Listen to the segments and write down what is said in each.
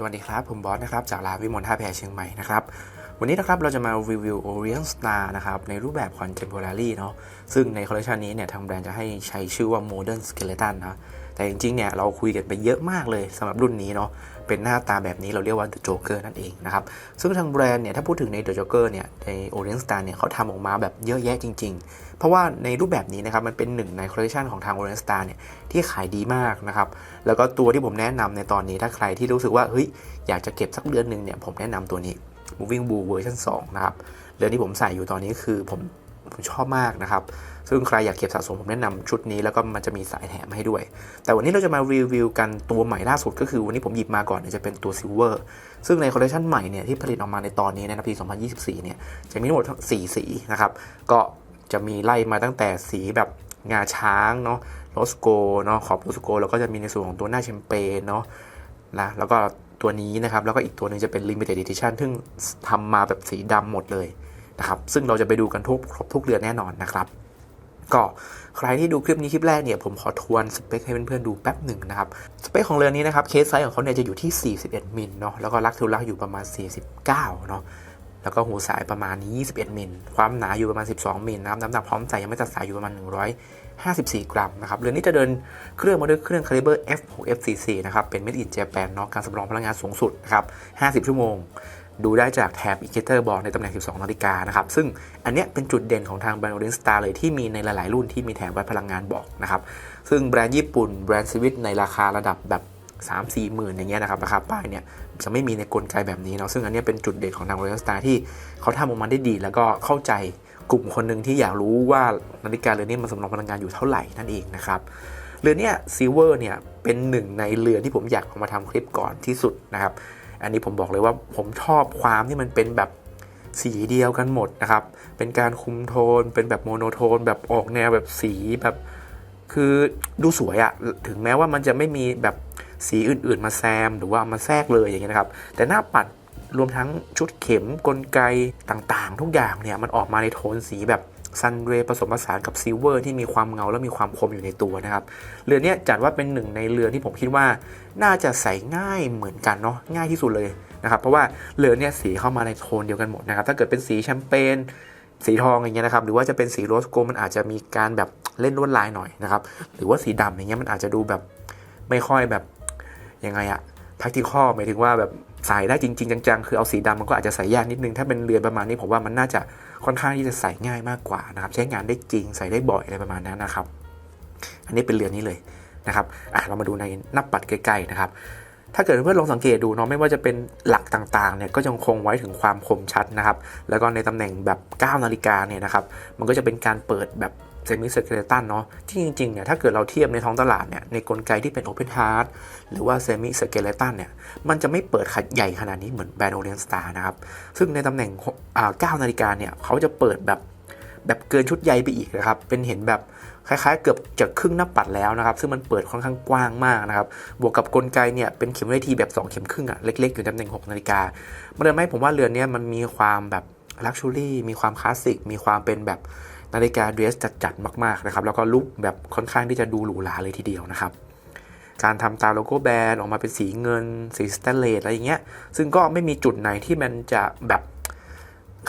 สวัสดีครับ ผมบอสนะครับจากร้านวิมลท่าแพเชียงใหม่นะครับวันนี้นะครับเราจะมารีวิว Orient Star นะครับในรูปแบบ Contemporary เนาะซึ่งในคอลเลคชันนี้เนี่ยทางแบรนด์จะให้ใช้ชื่อว่า Modern Skeleton นะ แต่จริงๆเนี่ยเราคุยกันไปเยอะมากเลยสำหรับรุ่นนี้เนาะเป็นหน้าตาแบบนี้เราเรียกว่า The Joker นั่นเองนะครับ ซึ่งทางแบรนด์เนี่ยถ้าพูดถึงใน The Joker เนี่ยใน Orient Star เนี่ยเขาทำออกมาแบบเยอะแยะจริง ๆ เพราะว่าในรูปแบบนี้นะครับมันเป็นหนึ่งในคอลเลคชันของทาง Orient Star เนี่ยที่ขายดีมากนะครับแล้วก็ตัวที่ผมแนะนำในตอนนี้ถ้าใครที่รู้สึกว่าเฮ้ยอยากจะเก็บสักเดือนหนึ่งเนี่ยผมแนะนำตัวนี้ Moving Blue เวอร์ชัน2นะครับเรือนที่ผมใส่อยู่ตอนนี้คือผม ผมชอบมากนะครับ ซึ่งใครอยากเก็บสะสมผมแนะนำชุดนี้แล้วก็มันจะมีสายแถมให้ด้วย แต่วันนี้เราจะมารีวิวกันตัวใหม่ล่าสุดก็คือวันนี้ผมหยิบมาก่อนเนี่ยจะเป็นตัวซิลเวอร์ซึ่งในคอลเลคชันใหม่เนี่ยที่ผลิตออกมาในตอนนี้ในปี 2024 เนี่ยจะมีทั้งหมด 4 สีนะครับ ก็จะมีไล่มาตั้งแต่สีแบบงาช้างเนาะโรสโกเนาะขอบโรสโกแล้วก็จะมีในส่วนของตัวหน้าแชมเปญเนาะนะแล้วก็ตัวนี้นะครับ แล้วก็อีกตัวหนึงจะเป็น limited edition ซึ่งทำมาแบบสีดำหมดเลย นะครับซึ่งเราจะไปดูกันทุกครบทุกเรือนแน่นอนนะครับ ก็ใครที่ดูคลิปนี้คลิปแรกเนี่ยผมขอทวนสเปคให้เพื่อนๆดูแป๊บหนึ่งนะครับสเปคของเรือนี้นะครับเคสไซส์ของเขาเนี่ยจะอยู่ที่ 41 มิลเนาะแล้วก็ลักทูลักอยู่ประมาณ 49 เนาะแล้วก็หูสายประมาณนี้ 21 มิล ความหนาอยู่ประมาณ 12 มิลนะครับน้ำหนักพร้อมใส่ยังไม่ตัดสายอยู่ประมาณ 154 กรัมนะครับเรือนี้จะเดินเครื่องมาด้วยเครื่องคาลิเบอร์ F6 F44 นะครับ เป็น Made in Japan เนาะการสำรองพลังงานสูงสุดนะครับ 50 ชั่วโมง ดูได้จากแถบอิเคเตอร์บอกในตำแหน่ง 12 นาฬิกานะครับ ซึ่งอันเนี้ยเป็นจุดเด่นของทางแบรนด์ Orient Star เลยที่มีในหลาย ๆ รุ่นที่มีแถบวัดพลังงานบอกนะครับ ซึ่งแบรนด์ญี่ปุ่น แบรนด์สวิตในราคาระดับแบบ 3 4 หมื่นอย่างเงี้ยนะครับราคาป้ายเนี่ยจะไม่มีในกลไกแบบนี้เนาะซึ่งอันนี้เป็นจุดเด่นของทาง Orient Star ที่เขาทำออกมาได้ดี แล้วก็เข้าใจกลุ่มคนหนึ่งที่อยากรู้ว่านาฬิกาเรือนนี้มันสำรองพลังงานอยู่เท่าไหร่นั่นเองนะครับเรือนเนี้ยซิเวอร์เนี่ยเป็นหนึ่งในเรือที่ผมอยากเอามาทำคลิปก่อนที่สุดนะครับ อันนี้ผมบอกเลยว่าผมชอบความที่มันเป็นแบบสีเดียวกันหมดนะครับ เป็นการคุมโทน เป็นแบบโมโนโทน แบบออกแนวแบบสีแบบ คือดูสวยอะถึงแม้ว่ามันจะไม่มีแบบสีอื่นๆมาแซมหรือว่ามาแทรกเลยอย่างเงี้ยนะครับ แต่หน้าปัดรวมทั้งชุดเข็มกลไกต่างๆ ทุกอย่างเนี่ยมันออกมาในโทนสีแบบ ซันเรย์ผสมผสานกับซิลเวอร์ที่มีความเงาและมีความคมอยู่ในตัวนะครับ เรือนนี้จัดว่าเป็นหนึ่งในเรือนที่ผมคิดว่า น่าจะใส่ง่ายเหมือนกันเนาะง่ายที่สุดเลยนะครับ เพราะว่าเรือนนี้สีเข้ามาในโทนเดียวกันหมดนะครับ ถ้าเกิดเป็นสีแชมเปญสีทองอย่างเงี้ยนะครับ หรือว่าจะเป็นสีโรสโกมันอาจจะมีการแบบเล่นลวดลายหน่อยนะครับ หรือว่าสีดำอย่างเงี้ยมันอาจจะดูแบบไม่ค่อยแบบยังไงอะ practical หมายถึงว่าแบบ ใส่ได้จริง ๆ จังๆ คือเอาสีดำมันก็อาจจะใส่ยากนิดนึง ถ้าเป็นเรือนประมาณนี้ผมว่ามันน่าจะค่อนข้างที่จะใส่ง่ายมากกว่านะครับ ใช้งานได้จริงใส่ได้บ่อยอะไรประมาณนั้นนะครับ อันนี้เป็นเรือนนี้เลยนะครับอะเรามาดูในหน้าปัดใกล้ๆนะครับ ถ้าเกิดเพื่อนลองสังเกตดูเนาะไม่ว่าจะเป็นหลักต่างๆเนี่ยก็ยังคงไว้ถึงความคมชัดนะครับ แล้วก็ในตำแหน่งแบบ 9 นาฬิกาเนี่ยนะครับ มันก็จะเป็นการเปิดแบบ เซมิเซอร์เ l ตันเนาะที่จริงๆเนี่ยถ้าเกิดเราเทียบในท้องตลาดเนี่ยในกลไกที่เป็น Open Heart หรือว่าเซมิเซอร์เ l ตันเนี่ยมันจะไม่เปิดขัดใหญ่ขนาดนี้เหมือนแบรนด์ Orient Star นะครับ ซึ่งในตำแหน่งอ่า9นาฬิกาเนี่ยเขาจะเปิดแบบแบบเกินชุดใยไปอีกนะครับ เป็นเห็นแบบคล้ายๆ เกือบจะครึ่งหน้าปัดแล้วนะครับ ซึ่งมันเปิดค่อนข้างกว้างมากนะครับ บวกกับกลไกเนี่ยเป็นเข็มนาทีแบบ 2 เข็มครึ่งอะเล็กๆ อยู่ตำแหน่ง6นาฬิกามันเลยทำให้ผมว่าเรือนเนี้มันมีความแบบลักชูรี่มีความคลาสสิก มีความเป็นแบบ นาฬิกาเดรสจัดๆมากๆนะครับแล้วก็ลุคแบบค่อนข้างที่จะดูหรูหราเลยทีเดียวนะครับการทำตาโลโก้แบรนด์ออกมาเป็นสีเงิน สีสแตนเลสอะไรอย่างเงี้ย ซึ่งก็ไม่มีจุดไหนที่มันจะแบบ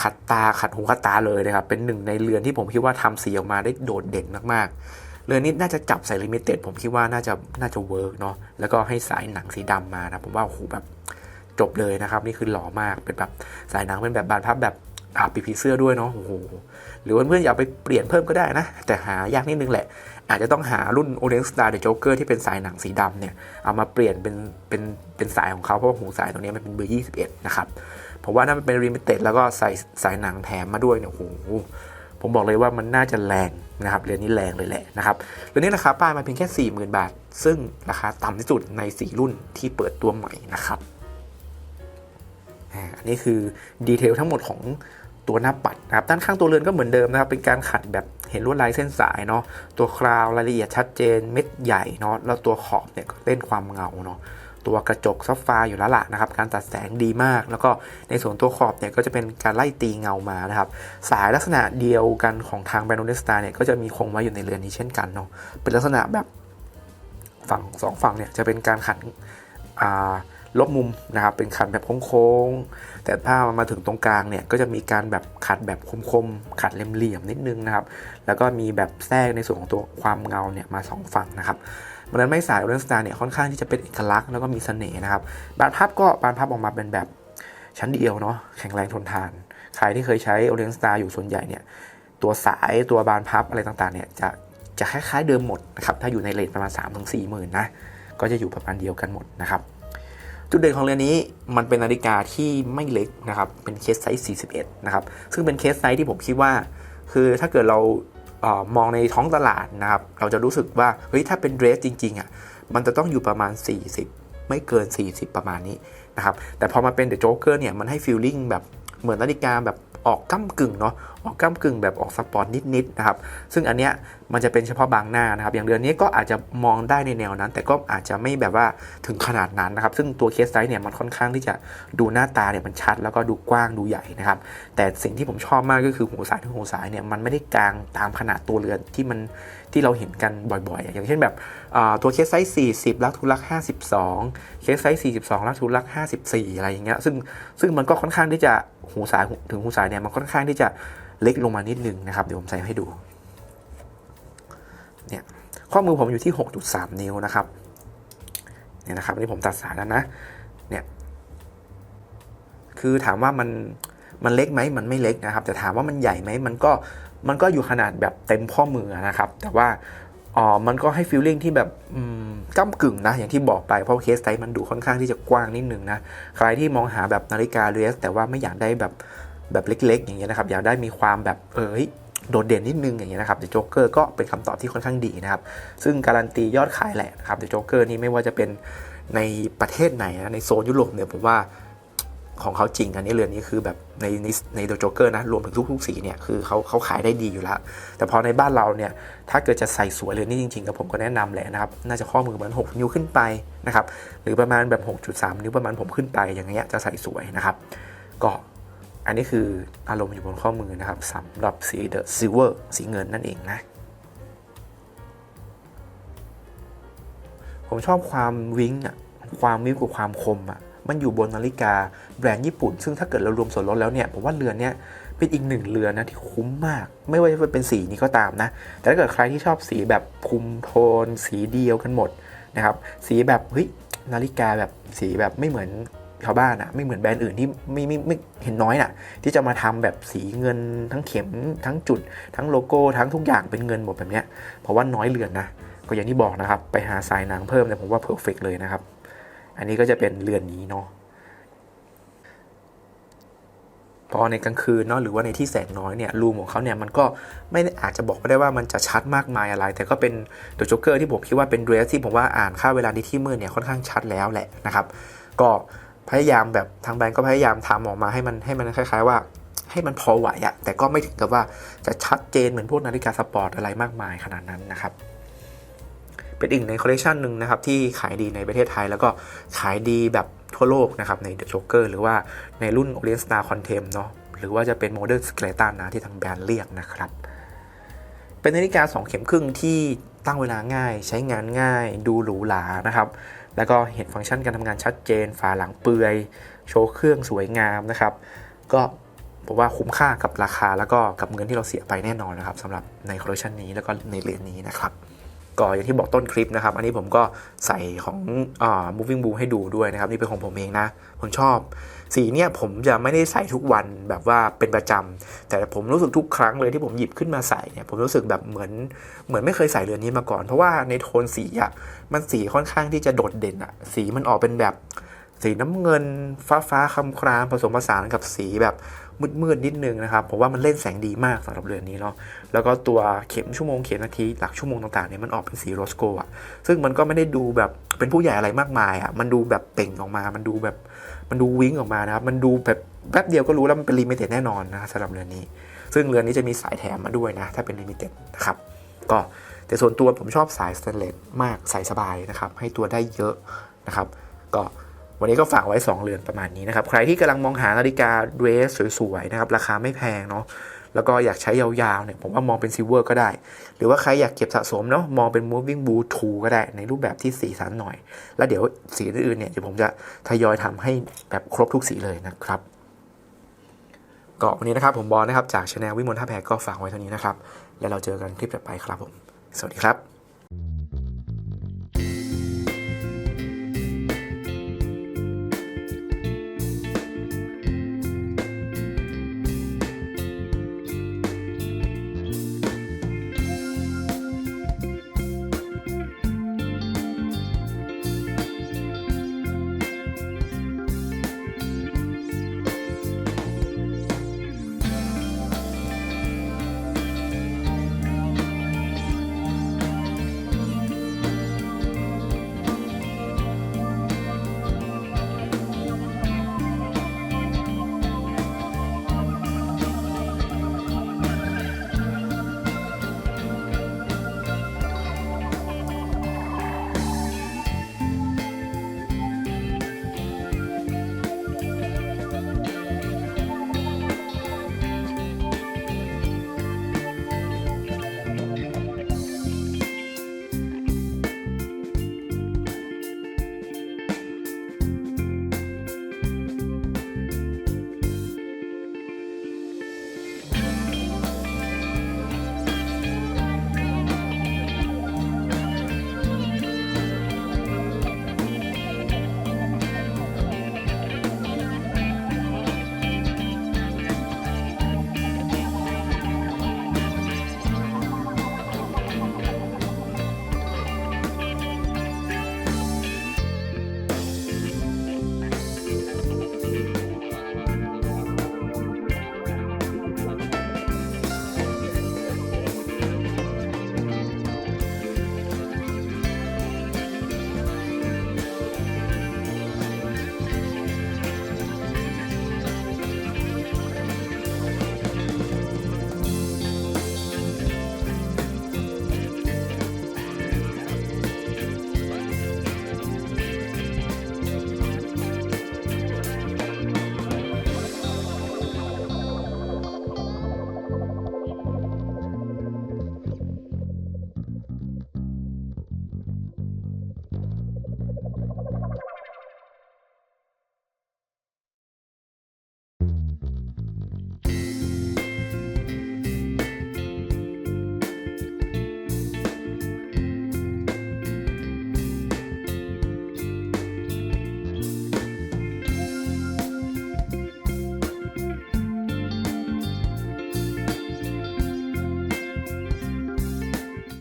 ขัดตาขัดหูขัดตาเลยนะครับ เป็นหนึ่งในเรือนที่ผมคิดว่าทำสีออกมาได้โดดเด่นมากๆ เรือนนี้น่าจะจับใส่ลิมิเต็ดผมคิดว่าน่าจะน่าจะเวิร์กเนาะ แล้วก็ให้สายหนังสีดำมานะ ผมว่าโอ้โหแบบจบเลยนะครับ นี่คือหล่อมาก เป็นแบบสายหนังเป็นแบบบานพับแบบ อ่าปีผีเสื้อด้วยเนาะโอ้โหหรือเพื่อนๆอยากไปเปลี่ยนเพิ่มก็ได้นะ แต่หายากนิดนึงแหละ อาจจะต้องหารุ่น Orient Star The Joker ที่เป็นสายหนังสีดำเนี่ย เอามาเปลี่ยนเป็นเป็นเป็นสายของเขาเพราะว่าหูสายตรงนี้มันเป็นเบอร์21 นะครับผมว่าน่าเป็นลิมิเต็ดแล้วก็ใส่สายหนังแถมมาด้วยเนี่ยโอ้โหผมบอกเลยว่ามันน่าจะแรงนะครับเรือนนี้แรงเลยแหละนะครับเรือนนี้ราคาป้ายมาเพียงแค่ 40,000 บาท ซึ่งราคาต่ำที่สุดใน 4 รุ่นที่เปิดตัวใหม่นะครับอันนี้คือดีเทลทั้งหมดของ ตัวหน้าปัดนะครับด้านข้างตัวเรือนก็เหมือนเดิมนะครับ เป็นการขัดแบบเห็นลวดลายเส้นสายเนาะตัวคราวรายละเอียดชัดเจนเม็ดใหญ่เนาะแล้วตัวขอบเนี่ยก็เล่นความเงาเนาะตัวกระจกซับฟ้าอยู่แล้วล่ะนะครับ การตัดแสงดีมาก แล้วก็ในส่วนตัวขอบเนี่ยก็จะเป็นการไล่ตีเงามานะครับ สายลักษณะเดียวกันของทางแบรนด์โนสตาเนี่ยก็จะมีคงไว้อยู่ในเรือนนี้เช่นกันเนาะเป็นลักษณะแบบฝั่งสองฝั่งเนี่ยจะเป็นการขันอ่า ลบมุมนะครับเป็นขัดแบบโค้งๆแต่ถ้ามันมาถึงตรงกลางเนี่ยก็จะมีการแบบขัดแบบคมๆขัดเหลี่ยมๆนิดนึงนะครับ แล้วก็มีแบบแทรกในส่วนของตัวความเงาเนี่ยมาสองฝั่งนะครับมันนั้นไม่สายโอเรนสตาร์เนี่ยค่อนข้างที่จะเป็นเอกลักษณ์แล้วก็มีเสน่ห์นะครับบานพับก็บานพับออกมาเป็นแบบชั้นเดียวเนาะแข็งแรงทนทาน ใครที่เคยใช้โอเรนสตาร์อยู่ส่วนใหญ่เนี่ยตัวสายตัวบานพับอะไรต่างๆเนี่ยจะจะคล้ายๆเดิมหมดนะครับถ้าอยู่ในเลทประมาณ 3 4 0 0 0 0นะก็จะอยู่ประมาณเดียวกันหมดนะครับ จุดเด่นของเรือนนี้มันเป็นนาฬิกาที่ไม่เล็กนะครับ เป็นเคสไซส์ 41 นะครับ ซึ่งเป็นเคสไซส์ที่ผมคิดว่า คือถ้าเกิดเราเออมองในท้องตลาดนะครับ เราจะรู้สึกว่า เฮ้ย ถ้าเป็นเดรสจริง ๆอะ มันจะต้องอยู่ประมาณ 40 ไม่เกิน 40 ประมาณนี้นะครับ แต่พอมาเป็นเดอะโจ๊กเกอร์เนี่ย มันให้ฟีลลิ่งแบบเหมือนนาฬิกาแบบออกก้ากึ่งเนาะ ออกก้ากึ่งแบบออกสปอร์ตนิดๆนะครับ ซึ่งอันเนี้ย มันจะเป็นเฉพาะบางหน้านะครับ อย่างเดือนนี้ก็อาจจะมองได้ในแนวนั้น แต่ก็อาจจะไม่แบบว่าถึงขนาดนั้นนะครับ ซึ่งตัวเคสไซส์เนี่ยมันค่อนข้างที่จะดูหน้าตาเนี่ยมันชัด แล้วก็ดูกว้างดูใหญ่นะครับ แต่สิ่งที่ผมชอบมากก็คือหูสายถึงหูสายเนี่ยมันไม่ได้กลางตามขนาดตัวเรือนที่มันที่เราเห็นกันบ่อยๆ อย่างเช่นแบบตัวเคสไซส์ 40 ลักทุลัก 52 เคสไซส์ 42 ลักทุลัก 54 อะไรอย่างเงี้ย ซึ่งซึ่งมันก็ค่อนข้างที่จะหูสายถึงหูสายเนี่ยมันค่อนข้างที่จะเล็กลงมานิดนึงนะครับ เดี๋ยวผมใส่ให้ดู ข้อมือผมอยู่ที่ 6.3 นิ้วนะครับเนี่ยนะครับนนี้ผมตัดสายแล้วนะเนี่ยคือถามว่ามันมันเล็กไหมมันไม่เล็กนะครับ แต่ถามว่ามันใหญ่ไหมมันก็มันก็อยู่ขนาดแบบเต็มข้อมือนะครับ แต่ว่าอ๋อมันก็ให้ฟีลลิ่งที่แบบอืมก้ากึ่งนะ อย่างที่บอกไปเพราะเคสไซส์มันดูค่อนข้างที่จะกว้างนิดนึงนะ ใครที่มองหาแบบนาฬิกาเรสแต่ว่าไม่อยากได้แบบแบบเล็ก ๆ อย่างเงี้ยนะครับ อยากได้มีความแบบเอ้ย โดดเด่นนิดนึงอย่างเงี้ยนะครับเดอะโจ๊กเกอร์ก็เป็นคำตอบที่ค่อนข้างดีนะครับซึ่งการันตียอดขายแหละนะครับเดอะโจ๊กเกอร์นี่ไม่ว่าจะเป็นในประเทศไหนนะในโซนยุโรปเนี่ยผมว่าของเขาจริงอันนี้เรือนนี้คือแบบในในในโดโจเกอร์นะรวมถึงทุกๆสีเนี่ยคือเขาเขาขายได้ดีอยู่แล้ว แต่พอในบ้านเราเนี่ยถ้าเกิดจะใส่สวยเรือนนี้จริงๆกับผมก็แนะนำแหละนะครับ น่าจะข้อมือประมาณ6นิ้วขึ้นไปนะครับหรือประมาณแบบ 6.3 นิ้วประมาณผมขึ้นไปอย่างเงี้ยจะใส่สวยนะครับ ก็ อันนี้คืออารมณ์อยู่บนข้อมือนะครับสำหรับสีเดอะซิลเวอร์สีเงินนั่นเองนะ ผมชอบความวิ้งอะความวิ้งกับความคมอะมันอยู่บนนาฬิกาแบรนด์ญี่ปุ่น ซึ่งถ้าเกิดเรารวมส่วนลดแล้วเนี่ยผมว่าเรือนเนี้ยเป็นอีกหนึ่งเรือนนะที่คุ้มมาก ไม่ว่าจะเป็นสีนี้ก็ตามนะ แต่ถ้าเกิดใครที่ชอบสีแบบคุมโทน สีเดียวกันหมดนะครับ สีแบบเฮ้ยนาฬิกาแบบสีแบบไม่เหมือน ชาวบ้านอะไม่เหมือนแบรนด์อื่นที่ไม่ไม่ไม่เห็นน้อยน่ะที่จะมาทำแบบสีเงินทั้งเข็มทั้งจุด ทั้งโลโก้ทั้งทุกอย่างเป็นเงินหมดแบบเนี้ยเพราะว่าน้อยเรือนนะก็อย่างที่บอกนะครับไปหาสายหนังเพิ่มเนี่ยผมว่าเพอร์เฟกเลยนะครับ อันนี้ก็จะเป็นเรือนนี้เนาะพอในกลางคืนเนาะหรือว่าในที่แสงน้อยเนี่ยรูมของเขาเนี่ยมันก็ไม่อาจจะบอกไม่ได้ว่ามันจะชัดมากมายอะไร แต่ก็เป็นตัวโจ๊กเกอร์ที่ผมคิดว่าเป็นเดรสที่ผมว่าอ่านค่าเวลาในที่มืดเนี่ยค่อนข้างชัดแล้วแหละนะครับ ก็ พยายามแบบทางแบรนด์ก็พยายามทำออกมาให้มันให้มันคล้าย ๆ ว่า ให้มันพอไหวอะแต่ก็ไม่ถึงกับว่าจะชัดเจนเหมือนพวกนาฬิกาสปอร์ตอะไรมากมายขนาดนั้นนะครับเป็นอีกในคอลเลคชันหนึ่งนะครับที่ขายดีในประเทศไทย แล้วก็ขายดีแบบทั่วโลกนะครับใน The Joker หรือว่าในรุ่น Orient Star Contem เนาะหรือว่าจะเป็น Modern Skeleton นะที่ทางแบรนด์เรียกนะครับ เป็นนาฬิกา 2 เข็มครึ่งที่ตั้งเวลาง่าย ใช้งานง่าย ดูหรูหรานะครับ แล้วก็เห็นฟังก์ชันการทำงานชัดเจน ฝาหลังเปื่อย โชว์เครื่องสวยงามนะครับ ก็ผมว่าคุ้มค่ากับราคาแล้วก็กับเงินที่เราเสียไปแน่นอนนะครับสำหรับในคอลเลคชันนี้แล้วก็ในเหรียญนี้นะครับก็อย่างที่บอกต้นคลิปนะครับ อันนี้ผมก็ใส่ของอ่า moving blue ให้ดูด้วยนะครับ นี่เป็นของผมเองนะ ผมชอบ สีเนี่ยผมจะไม่ได้ใส่ทุกวันแบบว่าเป็นประจำแต่ผมรู้สึกทุกครั้งเลยที่ผมหยิบขึ้นมาใส่เนี่ยผมรู้สึกแบบเหมือนเหมือนไม่เคยใส่เรือนนี้มาก่อน เพราะว่าในโทนสีอะมันสีค่อนข้างที่จะโดดเด่นอะสีมันออกเป็นแบบสีน้ำเงินฟ้าฟ้าๆคำครามผสมผสานกับสีแบบมืดๆนิดนึงนะครับผมว่ามันเล่นแสงดีมากสำหรับเรือนนี้เนาะแล้วก็ตัวเข็มชั่วโมงเข็มนาทีหลักชั่วโมงต่างๆเนี่ยมันออกเป็นสีโรสโกอะซึ่งมันก็ไม่ได้ดูแบบเป็นผู้ใหญ่อะไรมากมายอะมันดูแบบเป่งออกมา มันดูแบบ มันดูวิ่งออกมานะครับ มันดูแบบแป๊บเดียวก็รู้แล้วมันเป็นลิมิเต็ดแน่นอนนะสำหรับเรือนนี้ ซึ่งเรือนนี้จะมีสายแถมมาด้วยนะ ถ้าเป็นลิมิเต็ดนะครับ ก็แต่ส่วนตัวผมชอบสายสแตนเลสมากใส่สบายนะครับ ให้ตัวได้เยอะนะครับ ก็วันนี้ก็ฝากไว้ 2 เรือนประมาณนี้นะครับ ใครที่กำลังมองหานาฬิกาเดรสสวยๆนะครับ ราคาไม่แพงเนาะ แล้วก็อยากใช้ยาวๆเนี่ยผมว่ามองเป็นซิลเวอร์ก็ได้ หรือว่าใครอยากเก็บสะสมเนาะมองเป็น moving blue 2 ก็ได้ ในรูปแบบที่สีสันหน่อย แล้วเดี๋ยวสีอื่นๆเนี่ยเดี๋ยวผมจะทยอยทำให้แบบครบทุกสีเลยนะครับก็วันนี้นะครับผมบอลนะครับจากชาแนลวิมลท่าแพรก็ฝากไว้เท่านี้นะครับ แล้วเราเจอกันคลิปต่อไปครับผม สวัสดีครับ